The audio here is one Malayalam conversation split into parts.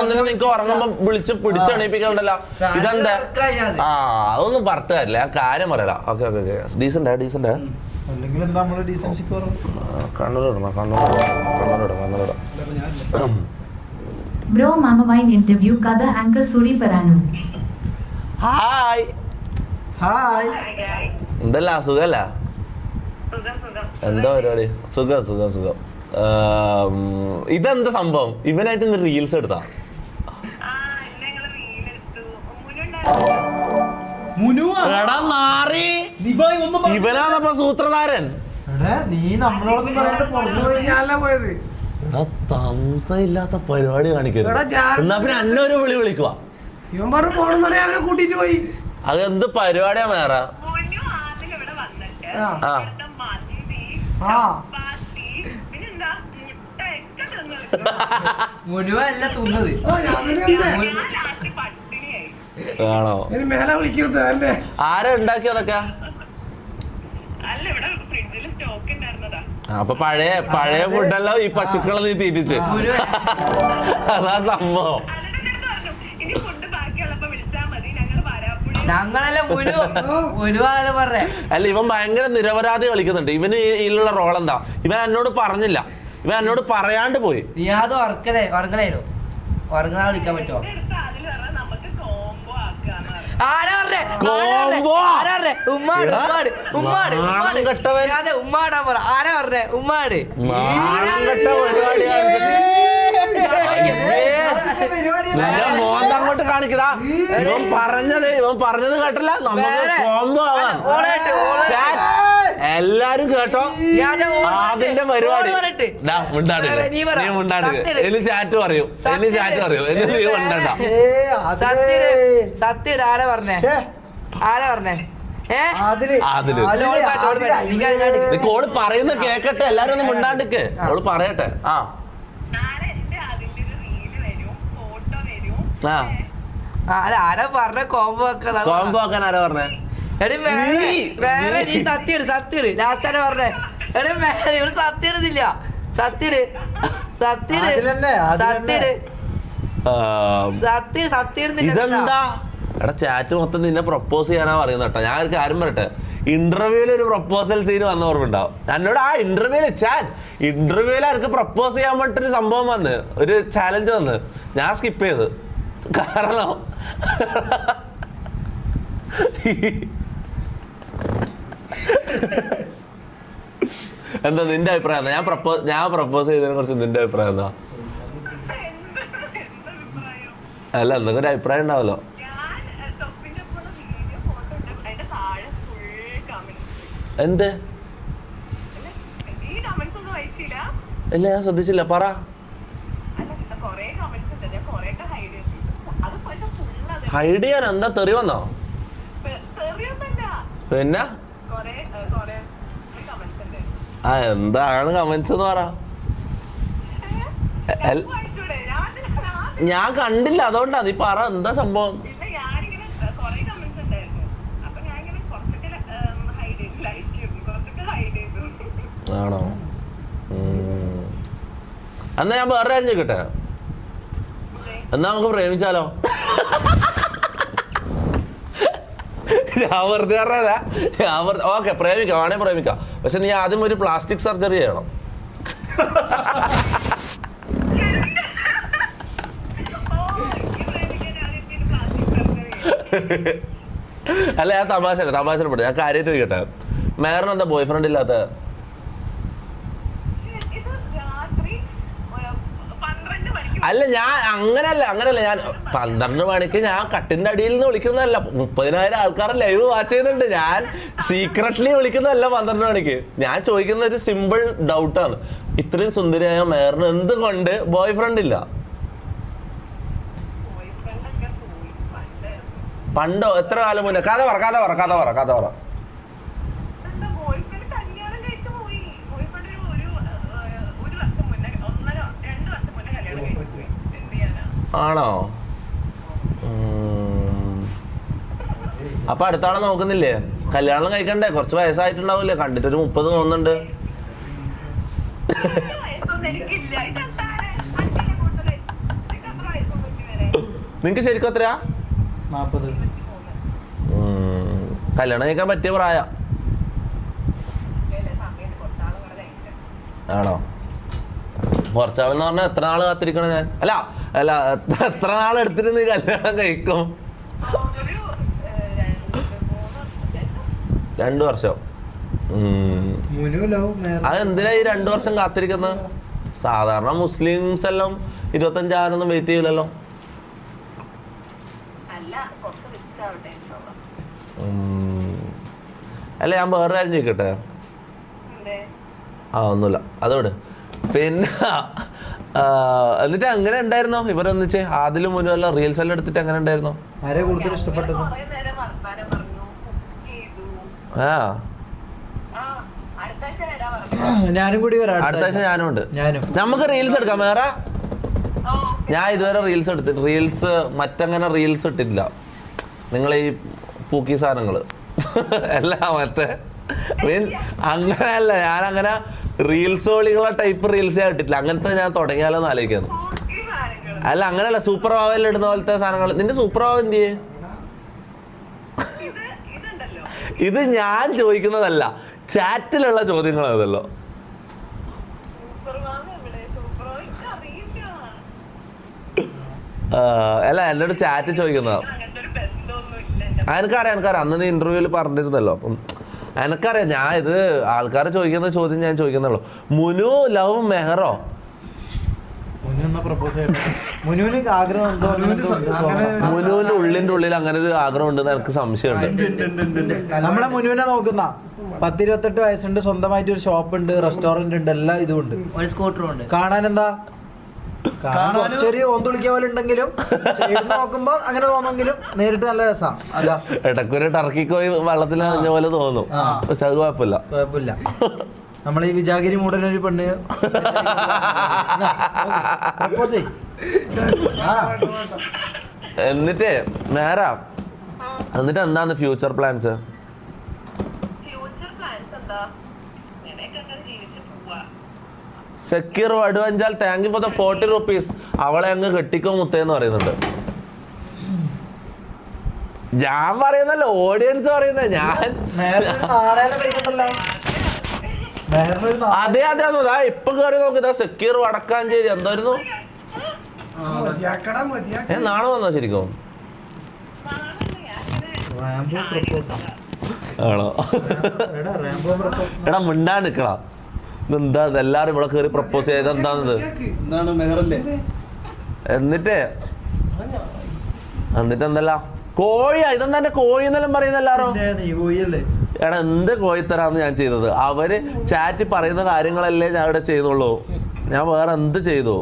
ഒന്നിനും നിനക്ക് ഉറങ്ങുമ്പോ വിളിച്ച് പിടിച്ചെണീപ്പിക്കണ്ടല്ലോ ഇതെന്താ? ആ അതൊന്നും പറഞ്ഞു തരില്ല ഞാൻ കാര്യം പറയല ഓക്കെ ഓക്കെ ഓക്കെ. ഡീസന്റാ ഡീസന്റ് അല്ലെങ്കിൽ എന്താ നമ്മൾ ഡീസൻസി കുറവ്? കണ്ണൂരിടണം കണ്ണൂരിടണം കണ്ണൂരിടണം കണ്ണൂരിടം Bro Mama Wine interview kada anchor Suri Paranu. Hi hi എന്തല്ല സുഖല്ല? സുഖം സുഖം. എന്താ പരിപാടി? സുഖം സുഖം സുഖം. ഇതെന്താ സംഭവം? ഇവനായിട്ട് റീൽസ് എടുത്താ? ഇവനാണപ്പോ സൂത്രധാരൻ. എടാ, നീ നമ്മളോടൊന്നും പറയാണ്ട് പുറത്തു പോയി. ഞാനല്ല പോയത്? തന്തയില്ലാത്ത പരിപാടി കാണിക്കരുത്. എന്നാ പിന്നെ അന്നെ ഒരു വിളി വിളിക്കുക ഇവൻ പറഞ്ഞു പോണെന്ന് അവനെ കൂട്ടിട്ട് പോയി. അതെന്ത് പരിപാടിയാ വേറെ ആ. ആ. ഇവിടുത്തെ മന്തി ആണോ? മേലെ വിളിക്കരുത് അല്ലേ? ആരാ ആ, അപ്പൊ പഴയ പഴയ ഫുഡല്ലോ ഈ പശുക്കളെ നീ തീറ്റിച്ച്. മുഴുവൻ. അതാ സംഭവം. അല്ല ഇവൻ ഭയങ്കര നിരപരാധി കളിക്കുന്നുണ്ട്. ഇവന് ഇതിലുള്ള റോൾ എന്താ? ഇവൻ എന്നോട് പറഞ്ഞില്ല. ഇവൻ എന്നോട് പറയാണ്ട് പോയി. നീ അത് ഉറക്കലേ ഉറങ്ങലായിരുന്നു ഉറങ്ങാൻ വിളിക്കാൻ പറ്റുമോ ആക്കാന്ന് പറഞ്ഞു ആരാ പറഞ്ഞേ? കോംബോ? ആരാ പറഞ്ഞേ? ഉമ്മാട്, എടാ, ഉമ്മാട്, ഉമ്മാട്, നാണം ഉമ്മാട്. കെട്ടവൻ. അതെ, ഉമ്മാടാ പറ. ആരാ പറഞ്ഞേ? ഉമ്മാട്. നാണം കെട്ട പരിപാടിയാണ് നിന്റെ മോന്ത അങ്ങോട്ട് കാണിക്കതാ ഇവൻ പറഞ്ഞത് ഇവൻ പറഞ്ഞത് കേട്ടില്ല നമുക്ക്. കോംബോ ആവാൻ ഓളെ ഇട്ട്, ഓളെ ഇട്ട്. ചാറ്റ്. എല്ലാരും കേട്ടോ? അതിന്റെ പരിപാടി. നീ ചാറ്റ് പറയൂ. ചാറ്റ് പറയൂ. ഇനി നീ ആരാ പറഞ്ഞേ? ആരാ പറഞ്ഞേ? ഓൾ. പറയുന്ന കേക്കട്ടെ. എല്ലാരും ഒന്ന് മിണ്ടാണ്ടിക്ക് ഓൾ പറയട്ടെ. ആ. അല്ല ആരാ പറഞ്ഞ? കോമ്പോ വെക്കാൻ കോമ്പോ വെക്കാൻ ആരാ പറഞ്ഞേ? എടി വേറെ നീ- വേറെ നീ. സത്യട് സത്യട്. ലാസ്റ്റ് ആണ് പറഞ്ഞേ? എടി വേറെ ഇവിടെ സത്യട്. അതിലെന്നെ, അതിലെന്നെ. സത്യട്. ആ, സത്യ സത്യടുന്നില്ല ഇതെന്താ? എടാ ചാറ്റ് മൊത്തം നിന്നെ പ്രപ്പോസ് ചെയ്യാനാ പറയുന്നത് കേട്ടോ. ഞാൻ ഒരു കാര്യം പറയട്ടെ. ഇന്റർവ്യൂവിൽ ഒരു പ്രപ്പോസൽ സീൻ വന്ന ഓർമ്മയുണ്ടാവും. എന്നോട് ആ ഇന്റർവ്യൂവിൽ ചാൻ ഇന്റർവ്യൂവിൽ എനിക്ക് പ്രപ്പോസ് ചെയ്യാൻ വേണ്ടിട്ടൊരു സംഭവം വന്ന് ഒരു ചാലഞ്ച് വന്ന് ഞാൻ സ്കിപ്പ് ചെയ്ത്. കാരണം എന്താ നിന്റെ അഭിപ്രായം എന്താ? ഞാൻ പ്രപ്പോസ് ഞാൻ പ്രപ്പോസ് ചെയ്തതിനെ കുറിച്ച് നിന്റെ അഭിപ്രായം എന്താ? അല്ല എന്തെങ്കിലും ഒരു അഭിപ്രായം ഉണ്ടാവല്ലോ. എന്ത്? ഇല്ല ഞാൻ ശ്രദ്ധിച്ചില്ല. പറ. ഹൈഡ് ചെയ്യാൻ എന്താ? തെറി വന്നോ? പിന്നെ? ആ എന്താണ് കമന്റ്സ് എന്ന് പറ. ഞാൻ കണ്ടില്ല അതുകൊണ്ടാ. നീ പറ എന്താ സംഭവം? ആണോ. എന്നാ ഞാൻ വേറെ കാര്യം ചോദിക്കട്ടെ? എന്നാ നമുക്ക് പ്രേമിച്ചാലോ? ഞാൻ വെറുതെ പറഞ്ഞതാ. ഞാൻ വെറുതെ ഓക്കെ പ്രേമിക്കാം വേണേ പ്രേമിക്കാം. പക്ഷെ നീ ആദ്യം ഒരു പ്ലാസ്റ്റിക് സർജറി ചെയ്യണം. അല്ല ഞാൻ തമാശ തമാശ പെട്ടു ഞാൻ കാര്യമായിട്ട് ചോദിക്കട്ടെ. മേറിന് എന്താ ബോയ് ഫ്രണ്ട് ഇല്ലാത്ത ഇത് രാത്രി ഏഹ്, പന്ത്രണ്ട് മണിക്ക് അല്ല ഞാൻ അങ്ങനല്ല അങ്ങനല്ല. ഞാൻ പന്ത്രണ്ട് മണിക്ക് ഞാൻ കട്ടിന്റെ അടിയിൽ നിന്ന് വിളിക്കുന്നതല്ല. മുപ്പതിനായിരം ആൾക്കാർ ലൈവ് വാച്ച് ചെയ്യുന്നുണ്ട്. ഞാൻ സീക്രട്ട്ലി വിളിക്കുന്നതല്ല പന്ത്രണ്ട് മണിക്ക്. ഞാൻ ചോദിക്കുന്ന ഒരു സിമ്പിൾ ഡൗട്ടാണ് ഇത്രയും സുന്ദരിയായ മേറിന് എന്തുകൊണ്ട് ബോയ് ഫ്രണ്ട് ഇല്ല പണ്ടോ? എത്ര കാലം മുന്നേ? കഥ പറ കഥ പറ കഥ പറ കഥ പറ എന്താ ബോയ് ഫ്രണ്ട് കല്യാണം കഴിച്ചു പോയി ബോയ് ഫ്രണ്ട് ഒരു ഒരു ഏഹ്, ഒരു വർഷം മുന്നേ ഒന്നര രണ്ട് വർഷം മുന്നേ കല്യാണം കഴിച്ചു പോയി എന്ത് ചെയ്യാനാ ആണോ. അപ്പൊ അടുത്ത ആളെ നോക്കുന്നില്ലേ? കല്യാണം കഴിക്കണ്ടേ? കുറച്ച് വയസ്സായിട്ടുണ്ടാവില്ലേ കണ്ടിട്ട് ഒരു മുപ്പത് തോന്നുന്നുണ്ട്. നിങ്ങക്ക് ശരിക്കും എത്രയാ. കല്യാണം കഴിക്കാൻ പറ്റിയ പ്രായ. ആണോ? കുറച്ചാളെന്ന് പറഞ്ഞാൽ എത്ര നാൾ കാത്തിരിക്കണം ഞാൻ? അല്ല അല്ല എത്ര- നാൾ എടുത്തിട്ട് നീ കല്യാണം കഴിക്കും? രണ്ട് വർഷം. അതെന്തിനാ ഈ രണ്ടു വർഷം കാത്തിരിക്കുന്നത്? സാധാരണ മുസ്ലിംസ് എല്ലാം ഇരുപത്തഞ്ചാറൊന്നും വെയിറ്റ് ചെയ്യില്ലല്ലോ അല്ല ഞാൻ വേറെ കാര്യം ചോദിക്കട്ടെ? ആ ഒന്നുമില്ല. അതോട് പിന്നെ ആ, എന്നിട്ട് അങ്ങനെ ഉണ്ടായിരുന്നോ? ഇവരൊന്നിച്ച് ആദ്യം മുന്നേ എല്ലാം റീൽസ് എല്ലാം എടുത്തിട്ട് അങ്ങനെ ഉണ്ടായിരുന്നോ? ആരെ കൂടുതൽ ഇഷ്ടപ്പെട്ടത്? ആ. ഞാനും കൂടി വരാം അടുത്ത ആഴ്ച ഞാനും ഉണ്ട് ഞാനും. നമുക്ക് റീൽസ് എടുക്കാം വേറെ? ഞാൻ ഇതുവരെ റീൽസ് എടുത്തിട്ട് റീൽസ് മറ്റങ്ങനെ റീൽസ് ഇട്ടിട്ടില്ല. നിങ്ങൾ ഈ പൂക്കി സാധനങ്ങൾ എല്ലാം മറ്റേ. മീൻസ് അങ്ങനെയല്ല ഞാൻ അങ്ങനെ റീൽസ് ഓളികളെ ടൈപ്പ് റീൽസ് ഞാൻ ഇട്ടിട്ടില്ല. അങ്ങനത്തെ ഞാൻ തുടങ്ങിയാലോ എന്ന് ആലോചിക്കുന്നു അല്ല അങ്ങനല്ല. സൂപ്പർ പാവയിൽ ഇടുന്ന പോലത്തെ സാധനങ്ങൾ നിന്റെ സൂപ്പർ വാവ് എന്ത് ചെയ്യേ ഇത് ഞാൻ ചോദിക്കുന്നതല്ല. ചാറ്റിലുള്ള ചോദ്യങ്ങൾ അതല്ലോ അല്ല എന്നോട് ചാറ്റ് ചോദിക്കുന്നതാ. എനിക്കറിയാം എനിക്കറിയാം. അന്ന് നീ ഇന്റർവ്യൂവിൽ പറഞ്ഞിരുന്നല്ലോ. അപ്പം എനിക്കറിയാം ഞാൻ ഇത് ആൾക്കാർ ചോദിക്കുന്ന ചോദ്യം ഞാൻ ചോദിക്കുന്നുള്ളൂ മുനു ലവ് മെഹറോ? മുനു എന്നാ പ്രപ്പോസ് ചെയ്യട്ടെ മുനുവിന് ആഗ്രഹം എന്തോ അങ്ങനെ എന്തോ ഉണ്ട് തോന്നണം. മുനുവിന്റെ ഉള്ളിന്റെ ഉള്ളിൽ അങ്ങനെ ഒരു ആഗ്രഹം ഉണ്ടെന്ന് എനിക്ക് സംശയമുണ്ട്. നമ്മളെ മുനുവിനെ നോക്കുന്ന. പത്തിരുപത്തെട്ട് വയസ്സുണ്ട് സ്വന്തമായിട്ട് ഒരു ഷോപ്പ് ഉണ്ട് റെസ്റ്റോറന്റ് ഉണ്ട് എല്ലാം ഇതും ഒരു സ്കൂട്ടറും ഉണ്ട്. കാണാൻ എന്താ? കാണാൻ ഓന്തുളിക്കാൻ ഓന്തുളിക്ക പോലെ ഉണ്ടെങ്കിലും നോക്കുമ്പോ അങ്ങനെ തോന്നുമെങ്കിലും നേരിട്ട് നല്ല രസം. ഇടക്കൊരു ടർക്കിക്കോയി ടർക്കി കോയി വെള്ളത്തിൽ അറിഞ്ഞ പോലെ തോന്നും. പക്ഷെ അത് കുഴപ്പമില്ല. കുഴപ്പമില്ല. നമ്മളെ ഈ വിജാഗിരി മൂടനൊരു പെണ്ണ് എന്നിട്ടേ നേരാ. എന്നിട്ട് എന്താണ് ഫ്യൂച്ചർ പ്ലാൻസ് ഫ്യൂച്ചർ പ്ലാൻസ് എന്താ? ഇങ്ങനെയൊക്കെ അങ്ങനെ ജീവിച്ച് പോവാ. Secure Vaduvanchal thank you for the forty rupees അവളെ അങ്ങ് കെട്ടിക്കോ മുത്തേന്ന് പറയുന്നുണ്ട്. ഞാൻ പറയുന്നല്ല ഓഡിയൻസ് പറയുന്നത് ഞാൻ. അതെ അതെ അതെ ഇപ്പൊ കയറി നോക്കിതാ സെക്യൂർ വടക്കാഞ്ചേരി. എന്തായിരുന്നു? ഏ നാളെ വന്നോ ശരിക്കും? ആണോ? എടാ റാംബോ ഇത് എല്ലാരും ഇവിടെ കയറി പ്രപ്പോസ് ചെയ്ത് എന്താണിത്? എന്നിട്ട്? എന്നിട്ട് എന്തല്ല? കോഴിയാ ഇതെന്താ എന്റെ കോഴി എന്നെല്ലാം പറയുന്ന എല്ലാരും? എടാ എന്ത് കോഴിത്തരാന്ന് ഞാൻ ചെയ്തത്? അവർ ചാറ്റ് പറയുന്ന കാര്യങ്ങളല്ലേ ഞാൻ ഇവിടെ ചെയ്തോളൂ ഞാൻ വേറെ എന്ത് ചെയ്തു?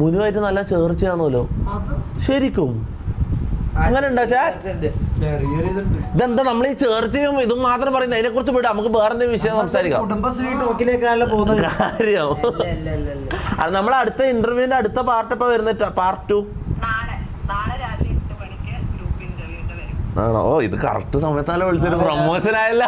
മുനുവായിട്ട് നല്ല ചേർച്ചയാണല്ലോ. ശരിക്കും. അങ്ങനെ ഉണ്ടോ ചാറ്റ് ഇതെന്താ? നമ്മൾ ഈ ചേർച്ചയും ഇതും മാത്രം പറയുന്നത്. അതിനെ കുറിച്ച് വിടാം. നമുക്ക് വേറെ എന്തെങ്കിലും വിഷയം സംസാരിക്കാം. കുടുംബശ്രീ ടോക്കിലേക്കാണല്ലോ പോകുന്നത്. കാര്യം. അത് നമ്മളെ അടുത്ത ഇന്റർവ്യൂവിന്റെ അടുത്ത പാർട്ട് ഇപ്പൊ വരുന്ന? പാർട്ട് ടു ആണോ? ഓ ഇത് കറക്റ്റ് സമയത്താലോ വിളിച്ചൊരു പ്രൊമോഷൻ ആയല്ല.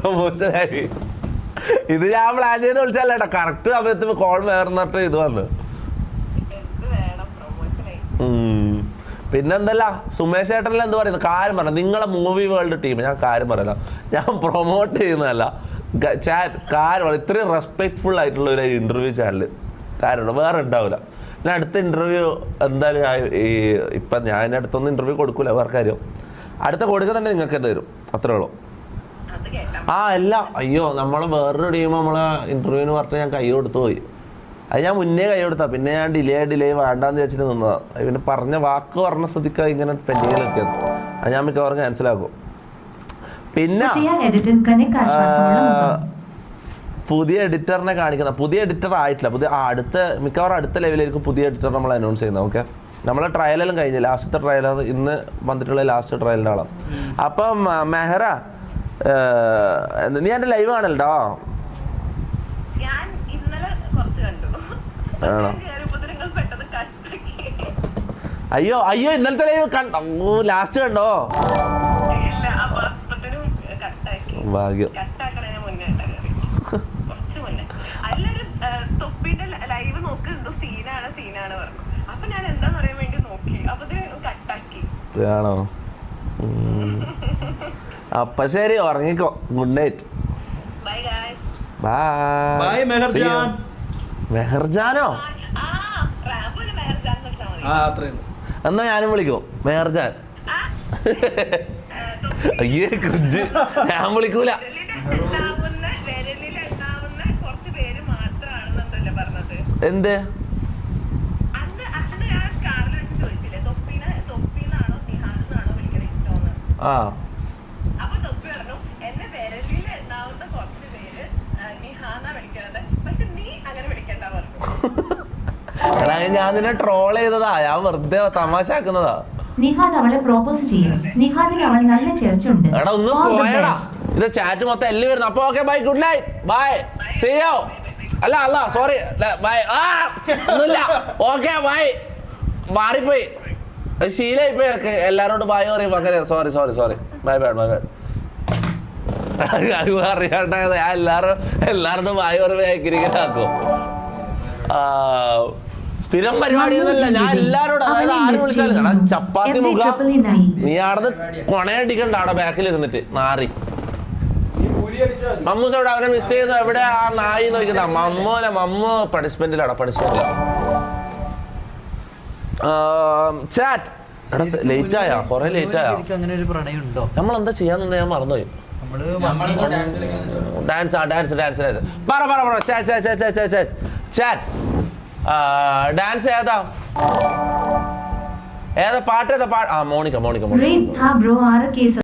പ്രൊമോഷൻ ആയി. ഇത് ഞാൻ പ്ലാൻ ചെയ്ത് വിളിച്ചല്ലേട്ടാ കറക്റ്റ് സമയത്ത് കോൾ വേർന്നിട്ട് ഇത് വന്ന്. പിന്നെന്തല്ല സുമേഷ് ഏട്ടനല്ല എന്ത് പറയുന്നത്? കാര്യം പറയാം നിങ്ങളെ മൂവി വേൾഡ് ടീം ഞാൻ കാര്യം പറയല. ഞാൻ പ്രൊമോട്ട് ചെയ്യുന്നതല്ല. ചാറ്റ് കാര്യം ഇത്രയും റെസ്പെക്ട്ഫുൾ ആയിട്ടുള്ള ഒരു ഇന്റർവ്യൂ ചാനൽ കാര്യമുണ്ട് വേറെ ഉണ്ടാവില്ല ഞാൻ അടുത്ത ഇന്റർവ്യൂ എന്തായാലും ഞാൻ ഈ ഇപ്പം ഞാൻ അടുത്തൊന്നും ഇന്റർവ്യൂ കൊടുക്കൂല വേറെ കാര്യം. അടുത്ത കൊടുക്കുന്നുണ്ടെങ്കിൽ നിങ്ങൾക്ക് എന്ത് തരും അത്രേ ഉള്ളൂ. ആ അല്ല അയ്യോ നമ്മളെ വേറൊരു ടീം നമ്മളെ ഇന്റർവ്യൂവിന് പറഞ്ഞിട്ട് ഞാൻ കൈ കൊടുത്തു പോയി. അത് ഞാൻ മുന്നേ കൈ കൊടുത്താ പിന്നെ ഞാൻ ഡിലേ ഡിലേ വേണ്ടാന്ന് വെച്ചിട്ട് നിന്നതാ. അത് പിന്നെ പറഞ്ഞ വാക്ക് പറഞ്ഞ ശ്രദ്ധിക്കുക ഇങ്ങനെ പെൻഡിങ്ങിൽ നിൽക്കുന്നു അത് ഞാൻ മിക്കവാറും ക്യാൻസൽ ആക്കും. പിന്നെ പുതിയ എഡിറ്ററിനെ കാണിക്കുന്ന പുതിയ എഡിറ്റർ ആയിട്ടില്ല. പുതിയ ആ, അടുത്ത മിക്കവാറും അടുത്ത ലെവലിലായിരിക്കും പുതിയ എഡിറ്റർ നമ്മൾ അനൗൺസ് ചെയ്യുന്നത്. ഓക്കെ നമ്മളെ ട്രയലെല്ലാം കഴിഞ്ഞു ലാസ്റ്റത്തെ ട്രയലാണ് ഇന്ന് വന്നിട്ടുള്ള ലാസ്റ്റ് ട്രയലിന്റെ ആളാണ് അപ്പം മെഹറ നീ എന്റെ ലൈവ് ആണല്ലോ ഞാൻ ഇന്നലെ കുറച്ച് കണ്ടു. ആണോ? അയ്യോ അയ്യോ ഇന്നലത്തെ ലൈവ് കണ്ടോ ലാസ്റ്റ് കണ്ടോ? ഭാഗ്യം. ലൈവ് സീനാണ് സീനാണ് അപ്പൊ ഞാൻ എന്താന്ന് അറിയാൻ വേണ്ടി നോക്കി ശരി ഉറങ്ങിക്കോ good night bye bye Mehrjan മെഹർജാനോ? ആ എന്ന് ആ ഞാനും വിളിക്കും. മെഹർജാൻ. ആ. അയ്യേ ക്രിഞ്ച്. ഞാൻ വിളിക്കൂല. എന്ത്? എണ്ണാവുന്ന വിരലിൽ എണ്ണാവുന്ന കുറച്ച് പേര് മാത്രമാണെന്നല്ലേ പറഞ്ഞത് എന്ത് അന്ന് അന്ന് ഞാൻ കാറിൽ വെച്ച് ചോദിച്ചില്ലേ തൊപ്പിനെ തൊപ്പിന്നാണോ നിഹാന്നാണോ വിളിക്കണ ഇഷ്ടമെന്ന് ആ അപ്പൊ തൊപ്പി പറഞ്ഞു എന്നെ വിരലിൽ എണ്ണാവുന്ന കുറച്ച് പേര് ആ, നിഹാന്ന വിളിക്കണത് പക്ഷെ നീ അങ്ങനെ വിളിക്കണ്ട പറഞ്ഞു എടാ ഞാൻ നിന്നെ ട്രോൾ ചെയ്തതാ. ഞാൻ വെറുതെ തമാശ ആക്കുന്നതാ നിഹാദ് അവളെ പ്രോപ്പോസ് ചെയ്യും. നിഹാദിന് അവൾ നല്ല ചേർച്ചുണ്ട് എടാ ഒന്ന് പോയടാ. ഇത് ചാറ്റ് മൊത്തം എല്ലാം വരുന്നു. അപ്പൊ okay bye good night bye സിയോ അല്ല അല്ല സോറി ബൈ ആ ഒന്നുമില്ല. ഓക്കെ ബൈ മാറിപ്പോയി. ശീലമായി പോയി എനിക്ക് എല്ലാരോടും ബൈ പറയും. അങ്ങനെ sorry sorry sorry bye bye bye അത് അറിയാണ്ട ഞാൻ എല്ലാരും എല്ലാവരോടും ബൈ പറയുമ്പോൾ ആക്കോ. ആ സ്ഥിരം പരിപാടി ഒന്നുമല്ല ഞാൻ എല്ലാരോടും അതായത് ആരും വിളിച്ചാലും എടാ, ചപ്പാത്തി മുഖ നീ ആടന്ന് കൊണയടിക്കണ്ട അവിടെ ബാക്കിൽ ഇരുന്നിട്ട് നാറി. മമ്മൂസ് എവിടെ അവനെ മിസ് ചെയ്യുന്നു. എവിടെ ആ നായി നോക്കുന്ന മമ്മൂനെ മമ്മോ പണിഷ്മെന്റിലാണ് പണിഷ്മെന്റിലാണ് ചാറ്റ് എടാ ലേറ്റ് ആയാ? കൊറേ ലേറ്റ് ആയാ? അങ്ങനെ ഒരു പ്രണയം ഉണ്ടോ നമ്മൾ എന്താ ചെയ്യാൻ നിന്ന് ഞാൻ മറന്നുപോയി ഡാൻസ് ആ ഡാൻസ് ഡാൻസ് ഡാൻസ് പറ പറ പറ. Chat chat chat chat chat dance ഏതാ? ഏതാ പാട്ട്? ഏതാ പാ ആ മോണിക്ക മോണിക്ക